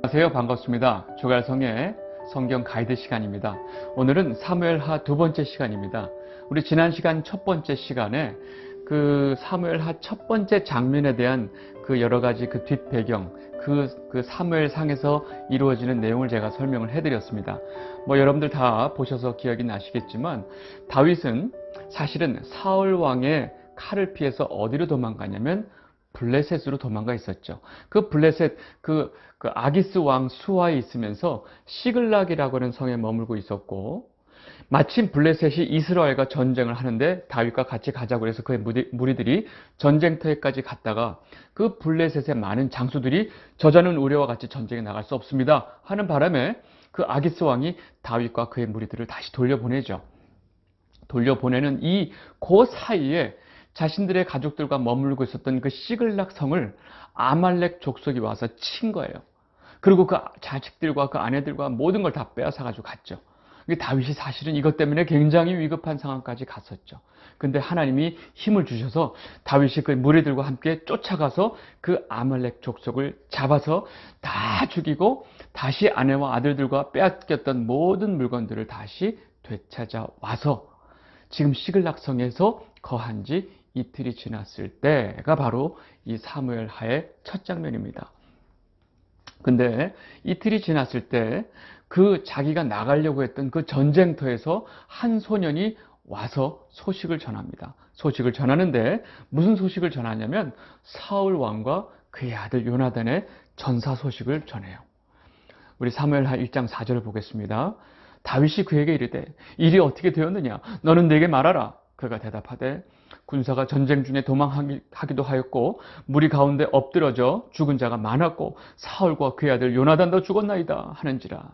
안녕하세요. 반갑습니다. 조갈성의 성경 가이드 시간입니다. 오늘은 사무엘하 두 번째 시간입니다. 우리 지난 시간 첫 번째 시간에 그 사무엘하 첫 번째 장면에 대한 그 여러 가지 그 뒷배경, 그, 그 사무엘 상에서 이루어지는 내용을 제가 설명을 해드렸습니다. 뭐 여러분들 다 보셔서 기억이 나시겠지만 다윗은 사실은 사울 왕의 칼을 피해서 어디로 도망가냐면 블레셋으로 도망가 있었죠. 그 블레셋 그, 그 아기스 왕 수하에 있으면서 시글락이라고 하는 성에 머물고 있었고 마침 블레셋이 이스라엘과 전쟁을 하는데 다윗과 같이 가자고 해서 그의 무리들이 전쟁터에까지 갔다가 그 블레셋의 많은 장수들이 저자는 우리와 같이 전쟁에 나갈 수 없습니다 하는 바람에 그 아기스 왕이 다윗과 그의 무리들을 다시 돌려보내죠. 돌려보내는 이 그 사이에 자신들의 가족들과 머물고 있었던 그 시글락 성을 아말렉 족속이 와서 친 거예요. 그리고 그 자식들과 그 아내들과 모든 걸 다 빼앗아 가지고 갔죠. 다윗이 사실은 이것 때문에 굉장히 위급한 상황까지 갔었죠. 근데 하나님이 힘을 주셔서 다윗이 그 무리들과 함께 쫓아가서 그 아말렉 족속을 잡아서 다 죽이고 다시 아내와 아들들과 빼앗겼던 모든 물건들을 다시 되찾아 와서 지금 시글락성에서 거한 지 이틀이 지났을 때가 바로 이 사무엘 하의 첫 장면입니다. 근데 이틀이 지났을 때 그 자기가 나가려고 했던 그 전쟁터에서 한 소년이 와서 소식을 전합니다. 소식을 전하는데 무슨 소식을 전하냐면 사울 왕과 그의 아들 요나단의 전사 소식을 전해요. 우리 사무엘하 1장 4절을 보겠습니다. 다윗이 그에게 이르되 일이 어떻게 되었느냐 너는 내게 말하라 그가 대답하되 군사가 전쟁 중에 도망하기도 하였고 무리 가운데 엎드러져 죽은 자가 많았고 사울과 그의 아들 요나단도 죽었나이다 하는지라.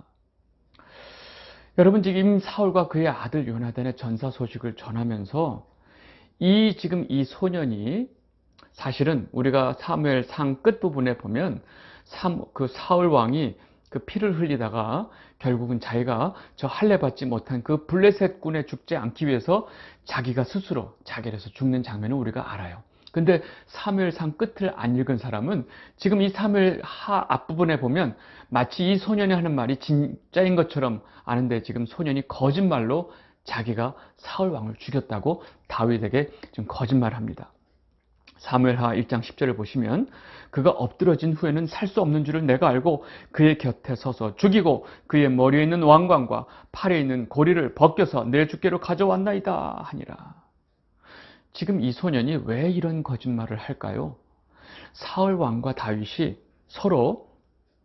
여러분 지금 사울과 그의 아들 요나단의 전사 소식을 전하면서 이 지금 이 소년이 사실은 우리가 사무엘 상 끝부분에 보면 그 사울 왕이 그 피를 흘리다가 결국은 자기가 저 할례 받지 못한 그 블레셋 군에 죽지 않기 위해서 자기가 스스로 자결해서 죽는 장면을 우리가 알아요. 근데 사무엘상 끝을 안 읽은 사람은 지금 이 사무엘 하 앞부분에 보면 마치 이 소년이 하는 말이 진짜인 것처럼 아는데 지금 소년이 거짓말로 자기가 사울 왕을 죽였다고 다윗에게 지금 거짓말을 합니다. 사무엘하 1장 10절을 보시면 그가 엎드러진 후에는 살 수 없는 줄을 내가 알고 그의 곁에 서서 죽이고 그의 머리에 있는 왕관과 팔에 있는 고리를 벗겨서 내 주께로 가져왔나이다 하니라. 지금 이 소년이 왜 이런 거짓말을 할까요? 사울 왕과 다윗이 서로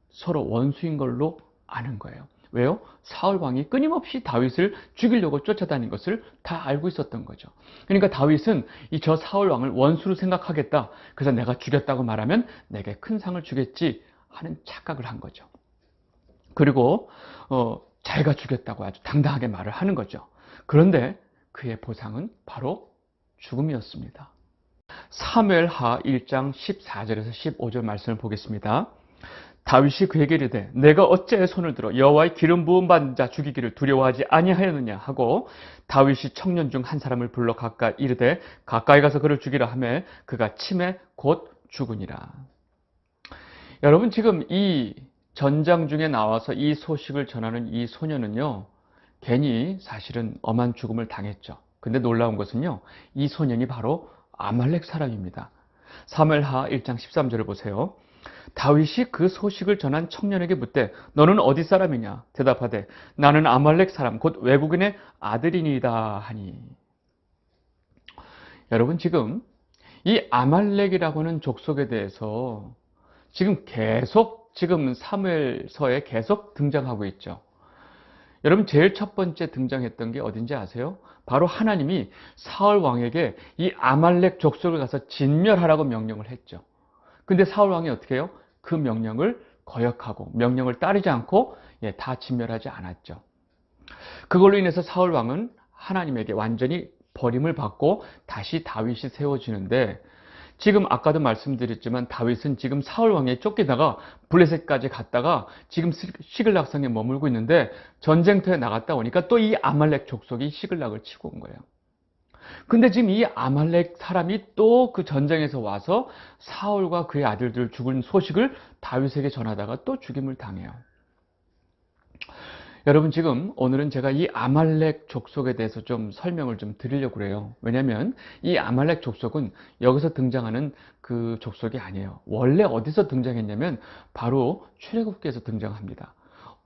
서로 원수인 걸로 아는 거예요. 왜요? 사울 왕이 끊임없이 다윗을 죽이려고 쫓아다닌 것을 다 알고 있었던 거죠. 그러니까 다윗은 이 저 사울 왕을 원수로 생각하겠다. 그래서 내가 죽였다고 말하면 내게 큰 상을 주겠지 하는 착각을 한 거죠. 그리고 어, 자기가 죽였다고 아주 당당하게 말을 하는 거죠. 그런데 그의 보상은 바로 죽음이었습니다. 사무엘하 1장 14절에서 15절 말씀을 보겠습니다. 다윗이 그에게 이르되 내가 어째 손을 들어 여호와의 기름 부음 받은 자 죽이기를 두려워하지 아니하였느냐 하고 다윗이 청년 중 한 사람을 불러 가까이 이르되 가까이 가서 그를 죽이라 하매 그가 침에 곧 죽으니라. 여러분 지금 이 전장 중에 나와서 이 소식을 전하는 이 소년은요 괜히 사실은 엄한 죽음을 당했죠. 근데 놀라운 것은요 이 소년이 바로 아말렉 사람입니다. 사무엘하 1장 13절을 보세요. 다윗이 그 소식을 전한 청년에게 묻되 너는 어디 사람이냐 대답하되 나는 아말렉 사람 곧 외국인의 아들이니이다 하니 여러분 지금 이 아말렉이라고는 족속에 대해서 지금 계속 지금 사무엘서에 계속 등장하고 있죠. 여러분 제일 첫 번째 등장했던 게 어딘지 아세요? 바로 하나님이 사울 왕에게 이 아말렉 족속을 가서 진멸하라고 명령을 했죠. 근데 사울 왕이 어떻게 해요? 그 명령을 거역하고 명령을 따르지 않고 예, 다 진멸하지 않았죠. 그걸로 인해서 사울 왕은 하나님에게 완전히 버림을 받고 다시 다윗이 세워지는데 지금 아까도 말씀드렸지만 다윗은 지금 사울 왕에 쫓기다가 블레셋까지 갔다가 지금 시글락성에 머물고 있는데 전쟁터에 나갔다 오니까 또 이 아말렉 족속이 시글락을 치고 온 거예요. 근데 지금 이 아말렉 사람이 또 그 전쟁에서 와서 사울과 그의 아들들 죽은 소식을 다윗에게 전하다가 또 죽임을 당해요. 여러분 지금 오늘은 제가 이 아말렉 족속에 대해서 좀 설명을 좀 드리려고 그래요. 왜냐하면 이 아말렉 족속은 여기서 등장하는 그 족속이 아니에요. 원래 어디서 등장했냐면 바로 출애굽기에서 등장합니다.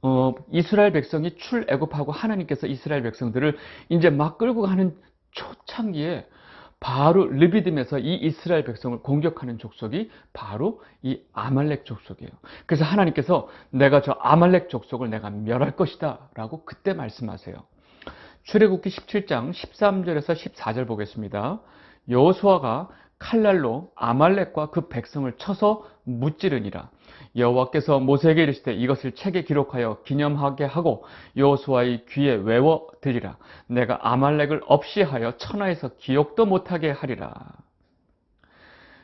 어, 이스라엘 백성이 출애굽하고 하나님께서 이스라엘 백성들을 이제 막 끌고 가는 초창기에 바로 르비딤에서 이 이스라엘 백성을 공격하는 족속이 바로 이 아말렉 족속이에요. 그래서 하나님께서 내가 저 아말렉 족속을 내가 멸할 것이다 라고 그때 말씀하세요. 출애굽기 17장 13절에서 14절 보겠습니다. 여호수아가 칼날로 아말렉과 그 백성을 쳐서 무찌르니라. 여호와께서 모세에게 이르시되 이것을 책에 기록하여 기념하게 하고 여호수아의 귀에 외워 드리라. 내가 아말렉을 없이 하여 천하에서 기억도 못하게 하리라.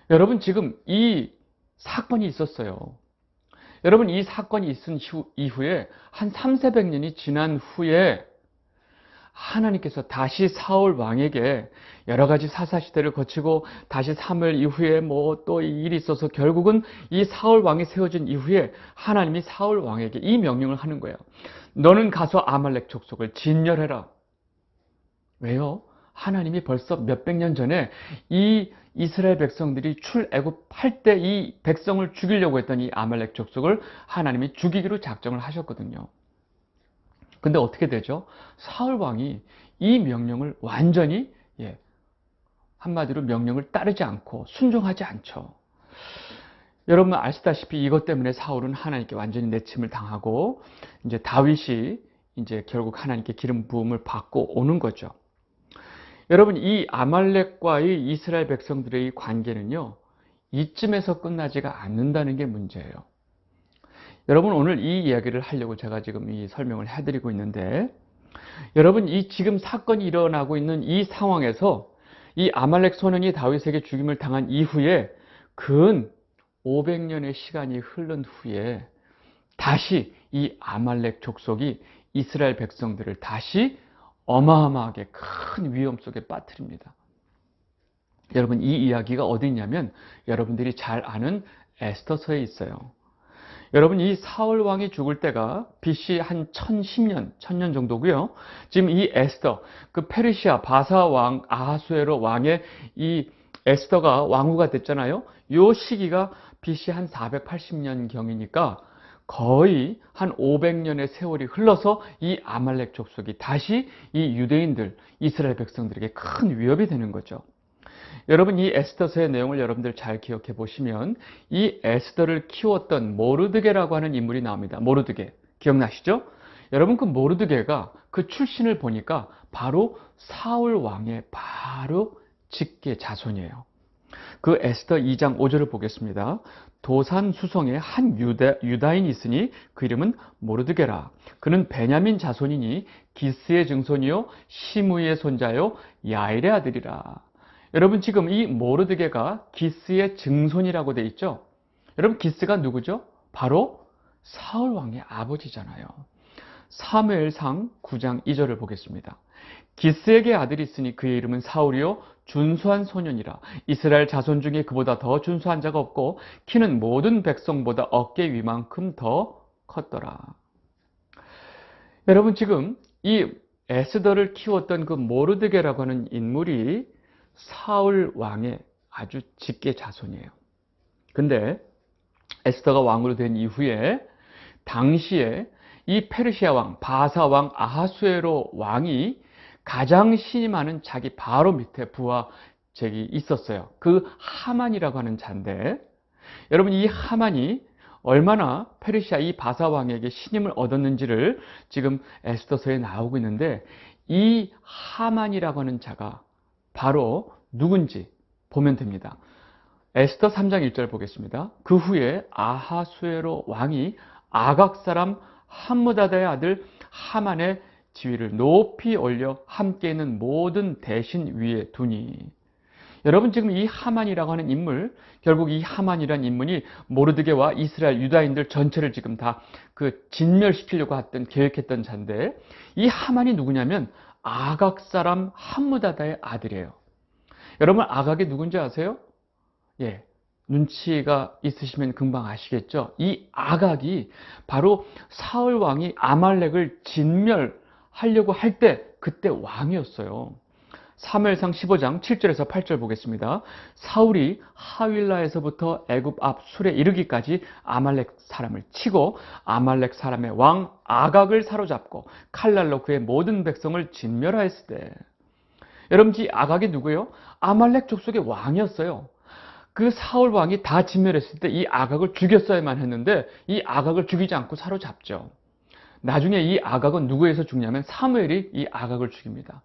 여러분 지금 이 사건이 있었어요. 여러분 이 사건이 있은 이후에 한 3, 400년이 지난 후에 하나님께서 다시 사울 왕에게 여러 가지 사사 시대를 거치고 다시 3월 이후에 뭐 또 일이 있어서 결국은 이 사울 왕이 세워진 이후에 하나님이 사울 왕에게 이 명령을 하는 거예요. 너는 가서 아말렉 족속을 진멸해라. 왜요? 하나님이 벌써 몇백 년 전에 이 이스라엘 백성들이 출애굽할 때 이 백성을 죽이려고 했던 이 아말렉 족속을 하나님이 죽이기로 작정을 하셨거든요. 근데 어떻게 되죠? 사울 왕이 이 명령을 완전히 예, 한마디로 명령을 따르지 않고 순종하지 않죠. 여러분 아시다시피 이것 때문에 사울은 하나님께 완전히 내침을 당하고 이제 다윗이 이제 결국 하나님께 기름 부음을 받고 오는 거죠. 여러분 이 아말렉과의 이스라엘 백성들의 관계는요. 이쯤에서 끝나지가 않는다는 게 문제예요. 여러분 오늘 이 이야기를 하려고 제가 지금 이 설명을 해드리고 있는데 여러분 이 지금 사건이 일어나고 있는 이 상황에서 이 아말렉 소년이 다윗에게 죽임을 당한 이후에 근 500년의 시간이 흐른 후에 다시 이 아말렉 족속이 이스라엘 백성들을 다시 어마어마하게 큰 위험 속에 빠뜨립니다. 여러분 이 이야기가 어디 있냐면 여러분들이 잘 아는 에스터서에 있어요. 여러분 이 사울 왕이 죽을 때가 BC 한 1010년, 1000년 정도고요. 지금 이 에스더, 그 페르시아 바사 왕 아하수에로 왕의 이 에스더가 왕후가 됐잖아요. 요 시기가 BC 한 480년 경이니까 거의 한 500년의 세월이 흘러서 이 아말렉 족속이 다시 이 유대인들, 이스라엘 백성들에게 큰 위협이 되는 거죠. 여러분 이 에스더서의 내용을 여러분들 잘 기억해 보시면 이 에스더를 키웠던 모르드게라고 하는 인물이 나옵니다. 모르드게 기억나시죠? 여러분 그 모르드게가 그 출신을 보니까 바로 사울 왕의 바로 직계 자손이에요. 그 에스더 2장 5절을 보겠습니다. 도산 수성에 한 유다, 유다인이 있으니 그 이름은 모르드게라. 그는 베냐민 자손이니 기스의 증손이요 시무의 손자요 야일의 아들이라. 여러분 지금 이 모르드게가 기스의 증손이라고 돼 있죠? 여러분 기스가 누구죠? 바로 사울 왕의 아버지잖아요. 사무엘상 9장 2절을 보겠습니다. 기스에게 아들이 있으니 그의 이름은 사울이요 준수한 소년이라 이스라엘 자손 중에 그보다 더 준수한 자가 없고 키는 모든 백성보다 어깨 위만큼 더 컸더라. 여러분 지금 이 에스더를 키웠던 그 모르드게라고 하는 인물이 사울 왕의 아주 직계 자손이에요. 근데 에스더가 왕으로 된 이후에 당시에 이 페르시아 왕, 바사 왕 아하수에로 왕이 가장 많은 자기 바로 밑에 부하잭이 있었어요. 그 하만이라고 하는 자인데 여러분 이 하만이 얼마나 페르시아 이 바사 왕에게 신임을 얻었는지를 지금 에스더서에 나오고 있는데 이 하만이라고 하는 자가 바로 누군지 보면 됩니다. 에스더 3장 1절 보겠습니다. 그 후에 아하수에로 왕이 아각 사람 함무다다의 아들 하만의 지위를 높이 올려 함께 있는 모든 대신 위에 두니 여러분 지금 이 하만이라고 하는 인물 결국 이 하만이라는 인물이 모르드게와 이스라엘 유다인들 전체를 지금 다 그 진멸시키려고 했던 계획했던 자인데 이 하만이 누구냐면 아각 사람 함무다다의 아들이에요. 여러분 아각이 누군지 아세요? 예. 눈치가 있으시면 금방 아시겠죠? 이 아각이 바로 사울 왕이 아말렉을 진멸하려고 할 때 그때 왕이었어요. 3무엘상 15장 7절에서 8절 보겠습니다. 사울이 하윌라에서부터 애굽 앞 술에 이르기까지 아말렉 사람을 치고 아말렉 사람의 왕 아각을 사로잡고 칼날로 그의 모든 백성을 진멸하였을 때 여러분 이 아각이 누구예요? 아말렉 족속의 왕이었어요. 그 사울 왕이 다 진멸했을 때 이 아각을 죽였어야만 했는데 이 아각을 죽이지 않고 사로잡죠. 나중에 이 아각은 누구에서 죽냐면 사무엘이 이 아각을 죽입니다.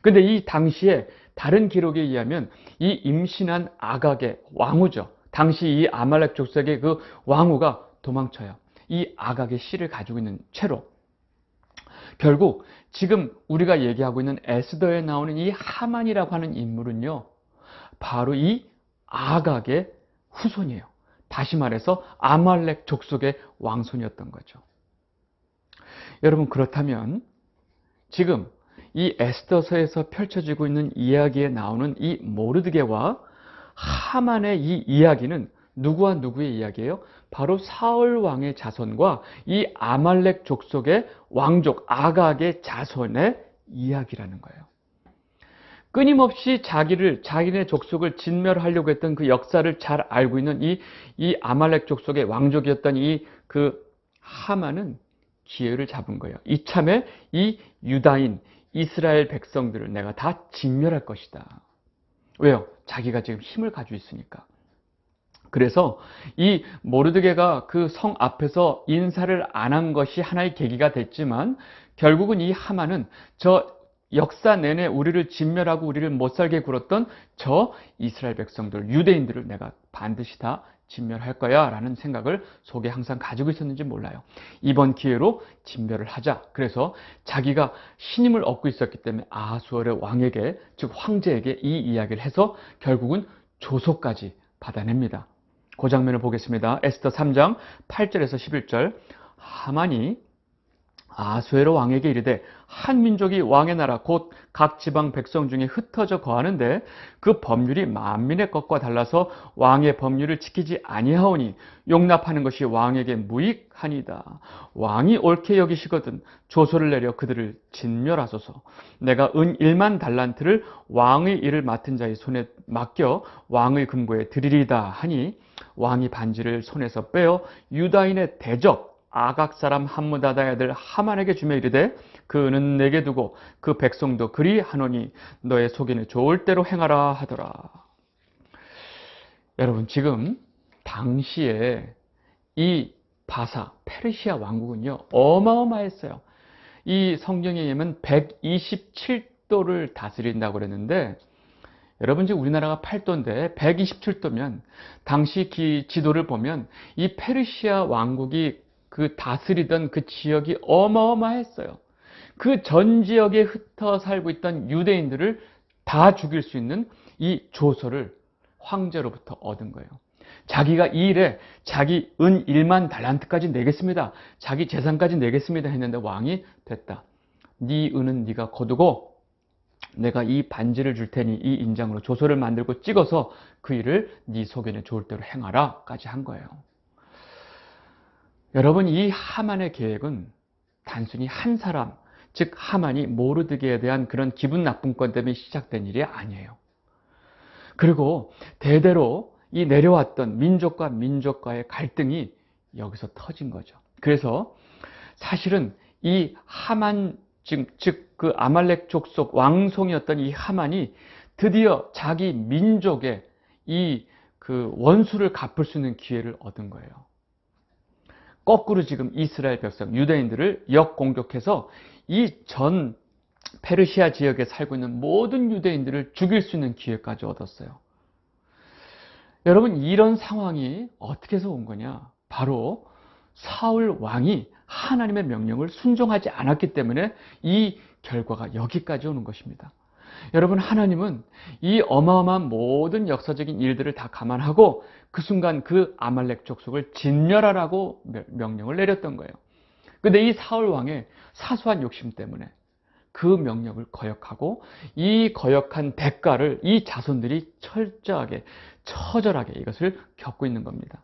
근데 이 당시에 다른 기록에 의하면 이 임신한 아각의 왕후죠. 당시 이 아말렉 족속의 그 왕후가 도망쳐요. 이 아각의 씨를 가지고 있는 채로. 결국 지금 우리가 얘기하고 있는 에스더에 나오는 이 하만이라고 하는 인물은요. 바로 이 아각의 후손이에요. 다시 말해서 아말렉 족속의 왕손이었던 거죠. 여러분 그렇다면 지금 이 에스더서에서 펼쳐지고 있는 이야기에 나오는 이 모르드게와 하만의 이 이야기는 누구와 누구의 이야기예요? 바로 사울 왕의 자손과 이 아말렉 족속의 왕족 아각의 자손의 이야기라는 거예요. 끊임없이 자기를 자기네 족속을 진멸하려고 했던 그 역사를 잘 알고 있는 이, 이 아말렉 족속의 왕족이었던 이 그 하만은 기회를 잡은 거예요. 이참에 이 유다인 이스라엘 백성들을 내가 다 진멸할 것이다. 왜요? 자기가 지금 힘을 가지고 있으니까. 그래서 이 모르드게가 그 성 앞에서 인사를 안 한 것이 하나의 계기가 됐지만 결국은 이 하만은 저 역사 내내 우리를 진멸하고 우리를 못 살게 굴었던 저 이스라엘 백성들, 유대인들을 내가 반드시 다 진멸할 거야 라는 생각을 속에 항상 가지고 있었는지 몰라요. 이번 기회로 진멸을 하자. 그래서 자기가 신임을 얻고 있었기 때문에 아하수월의 왕에게, 즉 황제에게 이 이야기를 해서 결국은 조소까지 받아냅니다. 그 장면을 보겠습니다. 에스더 3장 8절에서 11절 하만이 아수에로 왕에게 이르되 한 민족이 왕의 나라 곧 각 지방 백성 중에 흩어져 거하는데 그 법률이 만민의 것과 달라서 왕의 법률을 지키지 아니하오니 용납하는 것이 왕에게 무익하니다. 왕이 옳게 여기시거든 조소를 내려 그들을 진멸하소서. 내가 은 1만 달란트를 왕의 일을 맡은 자의 손에 맡겨 왕의 금고에 드리리다 하니 왕이 반지를 손에서 빼어 유다인의 대적 아각 사람 함무다다의 아들 하만에게 주며 이르되 그는 내게 두고 그 백성도 그리 하노니 너의 속에는 좋을 대로 행하라 하더라. 여러분 지금 당시에 이 바사 페르시아 왕국은요 어마어마했어요. 이 성경에 의하면 127도를 다스린다고 그랬는데 여러분 지금 우리나라가 8도인데 127도면 당시 기 지도를 보면 이 페르시아 왕국이 그 다스리던 그 지역이 어마어마했어요. 그 전 지역에 흩어 살고 있던 유대인들을 다 죽일 수 있는 이 조서를 황제로부터 얻은 거예요. 자기가 이 일에 자기 은 1만 달란트까지 내겠습니다. 자기 재산까지 내겠습니다 했는데 왕이 됐다. 네 은은 네가 거두고 내가 이 반지를 줄 테니 이 인장으로 조서를 만들고 찍어서 그 일을 네 소견에 좋을 대로 행하라까지 한 거예요. 여러분 이 하만의 계획은 단순히 한 사람, 즉 하만이 모르드게에 대한 그런 기분 나쁨권 때문에 시작된 일이 아니에요. 그리고 대대로 이 내려왔던 민족과 민족과의 갈등이 여기서 터진 거죠. 그래서 사실은 이 하만 즉 그 아말렉 족속 왕송이었던 이 하만이 드디어 자기 민족의 이 그 원수를 갚을 수 있는 기회를 얻은 거예요. 거꾸로 지금 이스라엘 백성, 유대인들을 역공격해서 이 전 페르시아 지역에 살고 있는 모든 유대인들을 죽일 수 있는 기회까지 얻었어요. 여러분, 이런 상황이 어떻게 해서 온 거냐? 바로 사울 왕이 하나님의 명령을 순종하지 않았기 때문에 이 결과가 여기까지 오는 것입니다. 여러분, 하나님은 이 어마어마한 모든 역사적인 일들을 다 감안하고 그 순간 그 아말렉 족속을 진멸하라고 명령을 내렸던 거예요. 근데 이 사울 왕의 사소한 욕심 때문에 그 명령을 거역하고 이 거역한 대가를 이 자손들이 철저하게 처절하게 이것을 겪고 있는 겁니다.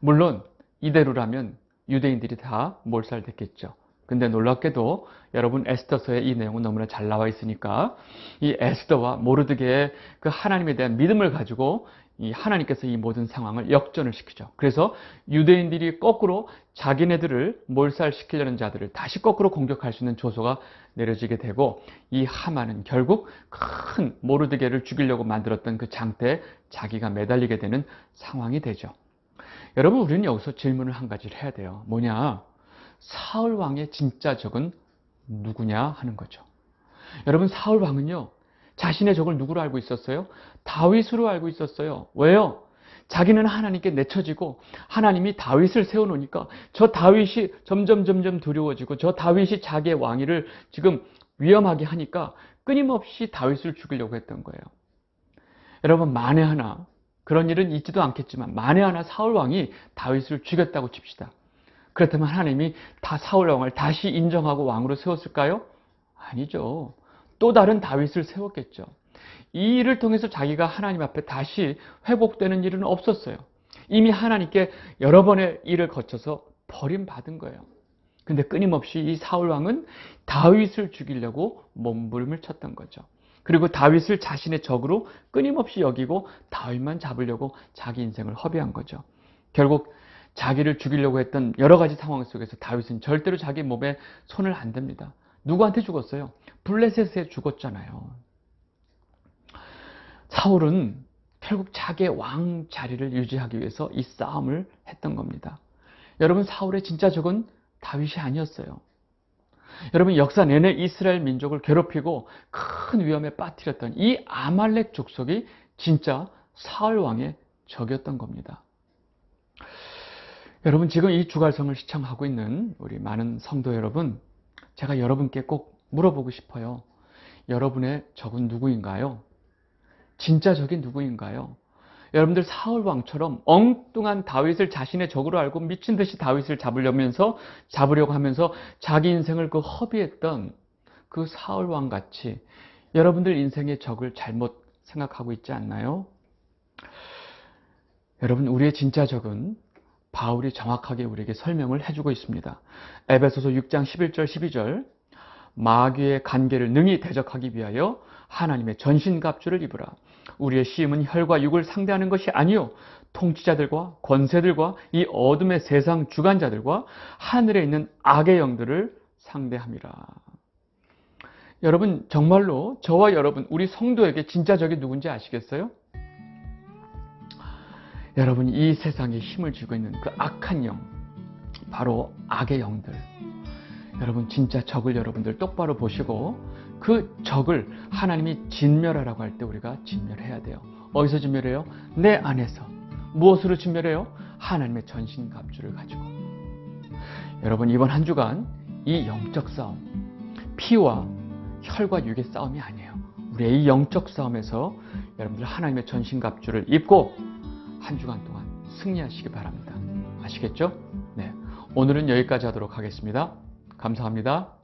물론 이대로라면 유대인들이 다 몰살됐겠죠. 근데 놀랍게도 여러분 에스더서의 이 내용은 너무나 잘 나와 있으니까 이 에스더와 모르드게의 그 하나님에 대한 믿음을 가지고 이 하나님께서 이 모든 상황을 역전을 시키죠. 그래서 유대인들이 거꾸로 자기네들을 몰살시키려는 자들을 다시 거꾸로 공격할 수 있는 조소가 내려지게 되고 이 하만은 결국 큰 모르드게를 죽이려고 만들었던 그 장대에 자기가 매달리게 되는 상황이 되죠. 여러분 우리는 여기서 질문을 한 가지를 해야 돼요. 뭐냐? 사울 왕의 진짜 적은 누구냐 하는 거죠. 여러분 사울 왕은요. 자신의 적을 누구로 알고 있었어요? 다윗으로 알고 있었어요. 왜요? 자기는 하나님께 내쳐지고 하나님이 다윗을 세워놓으니까 저 다윗이 점점 점점 두려워지고 저 다윗이 자기의 왕위를 지금 위험하게 하니까 끊임없이 다윗을 죽이려고 했던 거예요. 여러분 만에 하나 그런 일은 있지도 않겠지만 만에 하나 사울 왕이 다윗을 죽였다고 칩시다. 그렇다면 하나님이 다 사울 왕을 다시 인정하고 왕으로 세웠을까요? 아니죠. 또 다른 다윗을 세웠겠죠. 이 일을 통해서 자기가 하나님 앞에 다시 회복되는 일은 없었어요. 이미 하나님께 여러 번의 일을 거쳐서 버림받은 거예요. 근데 끊임없이 이 사울 왕은 다윗을 죽이려고 몸부림을 쳤던 거죠. 그리고 다윗을 자신의 적으로 끊임없이 여기고 다윗만 잡으려고 자기 인생을 허비한 거죠. 결국 자기를 죽이려고 했던 여러 가지 상황 속에서 다윗은 절대로 자기 몸에 손을 안 댑니다. 누구한테 죽었어요? 블레셋에 죽었잖아요. 사울은 결국 자기의 왕 자리를 유지하기 위해서 이 싸움을 했던 겁니다. 여러분 사울의 진짜 적은 다윗이 아니었어요. 여러분 역사 내내 이스라엘 민족을 괴롭히고 큰 위험에 빠뜨렸던 이 아말렉 족속이 진짜 사울 왕의 적이었던 겁니다. 여러분 지금 이 주갈성을 시청하고 있는 우리 많은 성도 여러분, 제가 여러분께 꼭 물어보고 싶어요. 여러분의 적은 누구인가요? 진짜 적이 누구인가요? 여러분들 사울 왕처럼 엉뚱한 다윗을 자신의 적으로 알고 미친 듯이 다윗을 잡으려면서 잡으려고 하면서 자기 인생을 그 허비했던 그 사울 왕 같이 여러분들 인생의 적을 잘못 생각하고 있지 않나요? 여러분 우리의 진짜 적은 바울이 정확하게 우리에게 설명을 해주고 있습니다. 에베소서 6장 11절 12절 마귀의 관계를 능히 대적하기 위하여 하나님의 전신갑주를 입으라. 우리의 시임은 혈과 육을 상대하는 것이 아니요 통치자들과 권세들과 이 어둠의 세상 주관자들과 하늘에 있는 악의 영들을 상대함이라. 여러분 정말로 저와 여러분 우리 성도에게 진짜 적이 누군지 아시겠어요? 여러분 이 세상에 힘을 쥐고 있는 그 악한 영 바로 악의 영들 여러분 진짜 적을 여러분들 똑바로 보시고 그 적을 하나님이 진멸하라고 할 때 우리가 진멸해야 돼요. 어디서 진멸해요? 내 안에서. 무엇으로 진멸해요? 하나님의 전신 갑주를 가지고. 여러분 이번 한 주간 이 영적 싸움, 피와 혈과 육의 싸움이 아니에요. 우리의 이 영적 싸움에서 여러분들 하나님의 전신 갑주를 입고 한 주간 동안 승리하시기 바랍니다. 아시겠죠? 네. 오늘은 여기까지 하도록 하겠습니다. 감사합니다.